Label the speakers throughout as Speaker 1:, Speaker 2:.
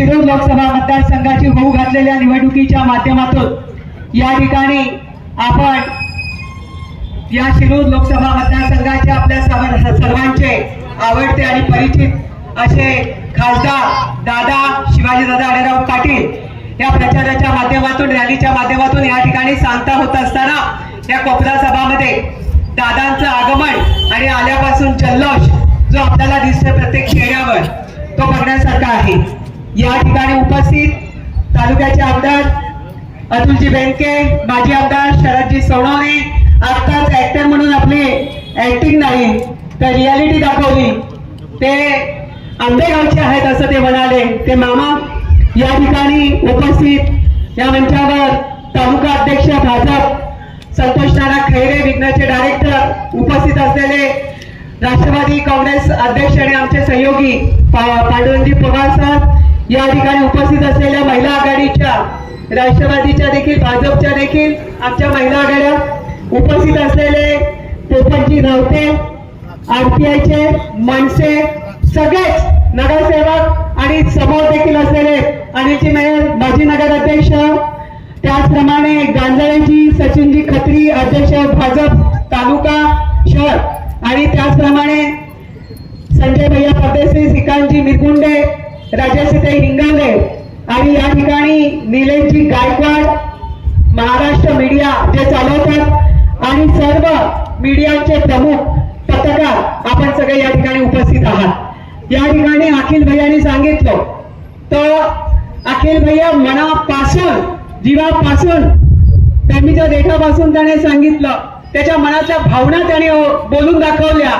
Speaker 1: शिरूर लोकसभा मतदारसंघाची होऊ घातलेल्या निवडणुकीच्या माध्यमातून या ठिकाणी आपण या शिरूर लोकसभा मतदारसंघाचे आपल्या सर्व- सर्वांचे आवडते आणि परिचित असे खासदार दादा शिवाजीदादा आडेराव पाटील या प्रचाराच्या माध्यमातून रॅलीच्या माध्यमातून या ठिकाणी सांगता होत असताना या कोपरा सभामध्ये दादांचं आगमन आणि आल्यापासून जल्लोष जो आपल्याला दिसतोय प्रत्येक चेहऱ्यावर तो बघण्यासारखा आहे. या ठिकाणी उपस्थित तालुक्याचे आमदार अतुलजी बेंके माजी आमदार शरदजी सोनवणे आत्ताच ऍक्टर म्हणून आपली ऍक्टिंग नाही तर रियालिटी दाखवली. ते आंबेगावचे आहेत असं ते म्हणाले. ते मामा या ठिकाणी उपस्थित. या मंचावर तालुका अध्यक्ष भाजप संतोष नाना खैरे विघ्नाचे डायरेक्टर उपस्थित असलेले राष्ट्रवादी काँग्रेस अध्यक्ष आणि आमचे सहयोगी पा- पांडुरंगजी पवार साहेब या ठिकाणी उपस्थित असलेल्या महिला आघाडीच्या राष्ट्रवादीच्या देखील भाजपच्या देखील आमच्या महिला आघाड्या उपस्थित असलेले पोपटजी रावते आरपीआयचे मनसे सगळेच नगरसेवक आणि समोर देखील असलेले अनिलजी मेयर माजी नगराध्यक्ष त्याचप्रमाणे गांजाळ्यांची सचिनजी खत्री अध्यक्ष भाजप तालुका शहर आणि त्याचप्रमाणे संजय भैया परदेशी श्रीकांतजी मिरगुंडे राजेशिते हिंगाले आणि या ठिकाणी निलेशजी गायकवाड महाराष्ट्र मीडिया जे चालवतात आणि सर्व मीडियाचे प्रमुख पत्रकार आपण सगळे या ठिकाणी उपस्थित आहात. या ठिकाणी अखिल भैयानी सांगितलं तर अखिल भैया मनापासून जीवापासून त्यांनीच्या देखापासून त्याने सांगितलं. त्याच्या मनातल्या भावना त्याने बोलून दाखवल्या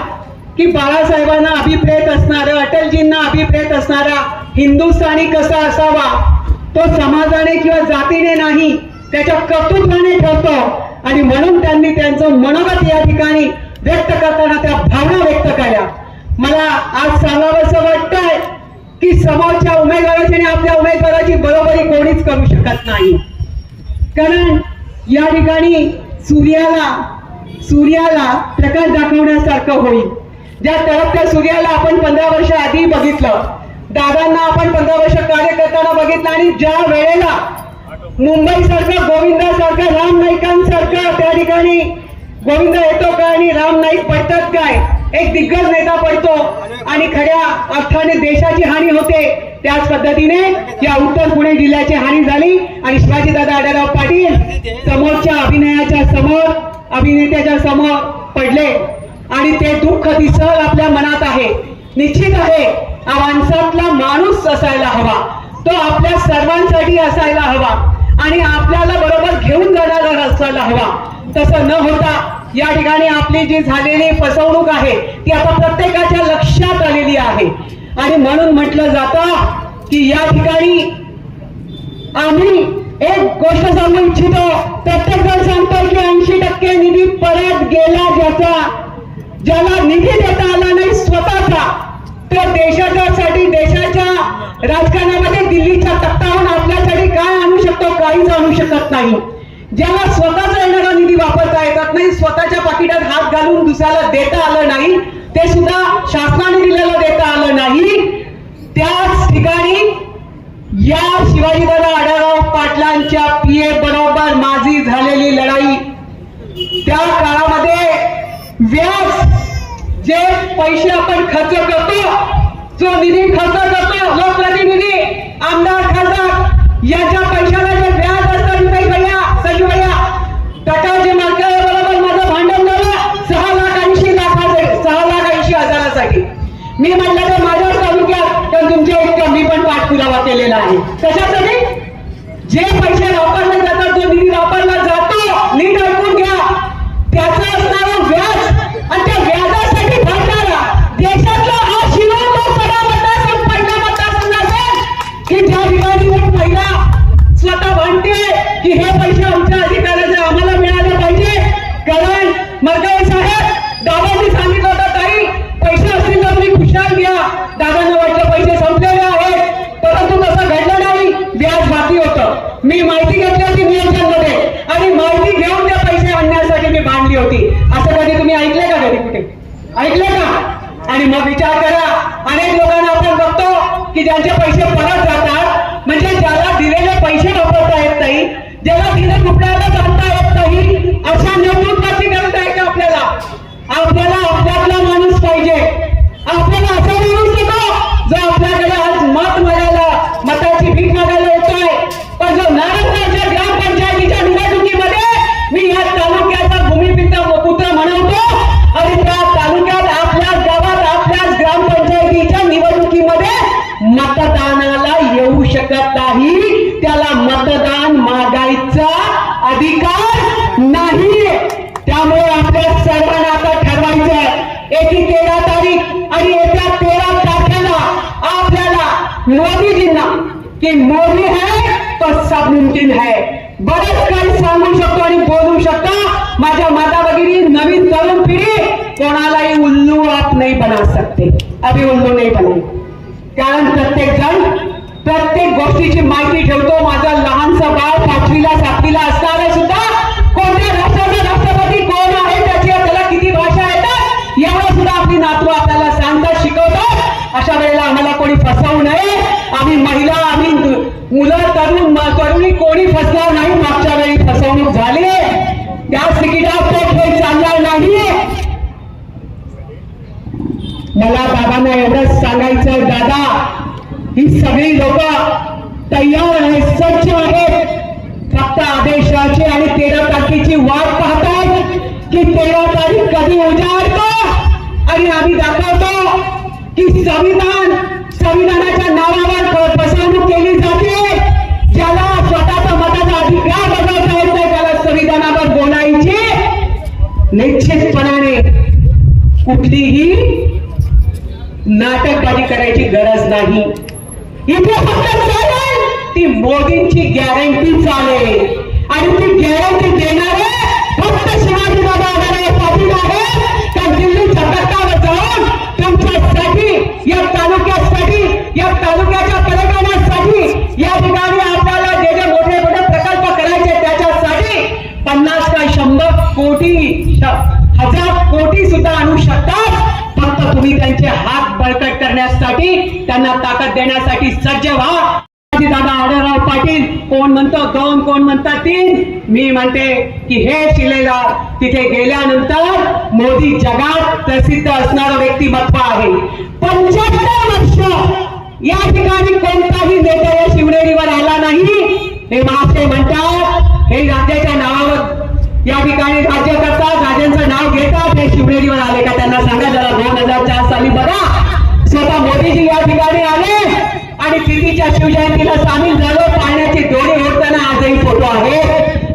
Speaker 1: की बाळासाहेबांना अभिप्रेत असणारं अटलजींना अभिप्रेत असणारा हिंदुस्थानी कसा असावा? तो समाजाने किंवा जातीने नाही त्याच्या कर्तृत्वाने ठरतो. आणि म्हणून त्यांनी त्यांचं मनोगत या ठिकाणी व्यक्त करताना त्या भावना व्यक्त केल्या. मला आज सांगावंसं वाटतंय की समोरच्या उमेदवाराची आणि आपल्या उमेदवाराची बरोबरी कोणीच करू शकत नाही. कारण या ठिकाणी सूर्याला सूर्याला प्रकाश दाखवण्यासारखं होईल. ज्या तळपत्या सूर्याला आपण पंधरा वर्ष आधी बघितलं दादांना आपण पंधरा वर्ष कार्य करताना बघितलं आणि ज्या वेळेला मुंबई सारखं गोविंदा सारखं राम नाईकांसारखं त्या ठिकाणी गोविंद येतो का आणि राम नाईक पडतात काय एक दिग्गज नेता पडतो आणि खऱ्या अर्थाने देशाची हानी होते त्याच पद्धतीने या उत्तर पुणे जिल्ह्याची हानी झाली आणि शिवाजीदादा आढळराव पाटील समोरच्या अभिनयाच्या समोर अभिनेत्याच्या समोर पडले. आणि ते दुःख दिसल आपल्या मनात आहे. निश्चित आहे हा माणसातला माणूस असायला हवा. तो आपल्या सर्वांसाठी असायला हवा. आणि आपल्याला बरोबर घेऊन जाणारा असायला हवा. तसं न होता या ठिकाणी आपली जी झालेली फसवणूक आहे ती आता प्रत्येकाच्या लक्षात आलेली आहे. आणि म्हणून म्हटलं जातं की या ठिकाणी आम्ही एक गोष्ट सांगू इच्छितो. प्रत्येक जण सांगतो की ऐंशी टक्के निधी परत गेला ज्याचा ज्याला निधी देता आला नाही स्वतःचा. तर देशाच्यासाठी देशाच्या राजकारणामध्ये दिल्लीच्या तख्ताहून आपल्यासाठी काय आणू शकतो काहीच आणू शकत नाही. ज्याला स्वतःचा येणारा निधी वापरता येतात नाही स्वतःच्या पाकिटात हात घालून दुसऱ्याला देता आलं नाही ते सुद्धा शासनाने दिलेलं देता आलं नाही. त्याच ठिकाणी या शिवाजीदादा आढळराव पाटलांच्या पीए बरोबर माझी झालेली लढाई. त्या काळामध्ये व्याज जे पैसे आपण खर्च करतो जो निधी खर्च करतो लोकप्रतिनिधी आमदार खासदार यांच्या पैशाला जे व्याज असतं भैया संजू भैया टाटाचे मालकाला बरोबर माझं भांडण झालं सहा लाख ऐंशी लाखाचे सहा लाख ऐंशी हजारासाठी. मी म्हटलं तर माझ्याच तालुक्यात पण तुमच्या इतकं मी पण पाठपुरावा केलेला आहे. कशासाठी? जे पैसे मी माहिती घेतली होती नियंत्रणमध्ये. आणि माहिती घेऊन त्या पैसे आणण्यासाठी मी बांधली होती. असं कधी तुम्ही ऐकलंय का कधी कुठे? ऐकलं का? आणि मग विचार करा. अनेक लोकांना आपण बघतो की ज्यांचे पैसे परत जातात म्हणजे ज्याला दिलेले पैसे वापरता येत नाही ज्याला दिले कुठल्या मतदानाला येऊ शकत नाही. त्याला मतदान मागायचा अधिकार नाही त्यामुळे आपल्या सर्वांना आता ठरवायचं येथे तेरा तारीख आणि येत्या तेरा तारखेला आपल्याला मोदीजींना की मोदी है तो सब मुमकिन है बरेच काही सांगू शकतो आणि बोलू शकतो. माझ्या माता भगिनी नवीन तरुण पिढी कोणालाही उल्लू आप नाही बना सकते. अभी उल्लू नाही बनाए कारण प्रत्येक जण प्रत्येक गोष्टीची माहिती ठेवतो. सांगायचं ही सगळी लोक तयार आहेत सज्ज आहेत. फक्त आदेशाची आणि तेरा तारखेची वाट पाहतात की तेरा तारीख कधी उजाडतो? आणि आम्ही दाखवतो की संविधान संविधानाच्या नावावर फसवणूक केली जाते. ज्याला स्वतःचा मताचा अधिकार बजावता येत नाही त्याला संविधानावर बोलायचे. निश्चितपणाने कुठलीही नाटकबाजी करायची गरज नाही. इथे फक्त चालेल. ती मोदींची गॅरंटी चालेल. आणि ती गॅरंटी देणार करण्यासाठी त्यांना ताकद देण्यासाठी सज्ज व्हा. दादा आढळराव पाटील कोण म्हणतो दोन कोण म्हणतात तीन? मी म्हणते की हे शिलेदार तिथे गेल्यानंतर मोदी जगात प्रसिद्ध असणारं व्यक्तिमत्व आहे. पंच्याहत्तर वर्ष या ठिकाणी कोणताही नेता या शिवनेरीवर आला नाही. हे महाशय म्हणतात हे राज्याच्या नावावर या ठिकाणी राज्य करतात राजांचं नाव घेतात हे शिवनेरीवर आले का त्यांना सांगा या ठिकाणी आले आणि तिथीच्या शिवजयंतीला सामील झालो. पाण्याचे डोळे होताना आजही फोटो आहे.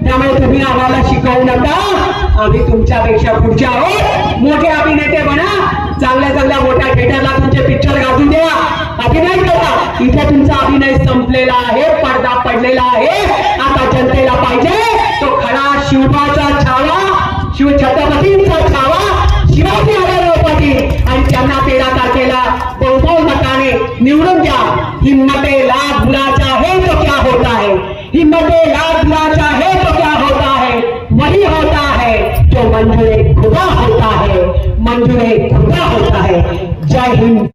Speaker 1: त्यामुळे तुम्ही आम्हाला शिकवू नका. आम्ही तुमच्यापेक्षा पुढच्या आहोत. मोठे अभिनेते बना. चांगल्या चांगल्या मोठ्या थिएटरला तुमचे पिक्चर गाजून द्या. अभिनय करा. इथे तुमचा अभिनय संपलेला आहे. पडदा पडलेला आहे. आता जनतेला पाहिजे. तो खरा शिवबाचा छावा शिव छत्रपतींचा छावा शिवाजी आढळराव पाटील आणि त्यांना तेरा मताने क्या? हिम्मत लाभ लाख चाहे तो क्या होता है? हिम्मत लाभ बुलाचा चाहे तो क्या होता है? वही होता है जो मंजूर खुदा होता है। मंजूर खुदा होता है। जय हिंद।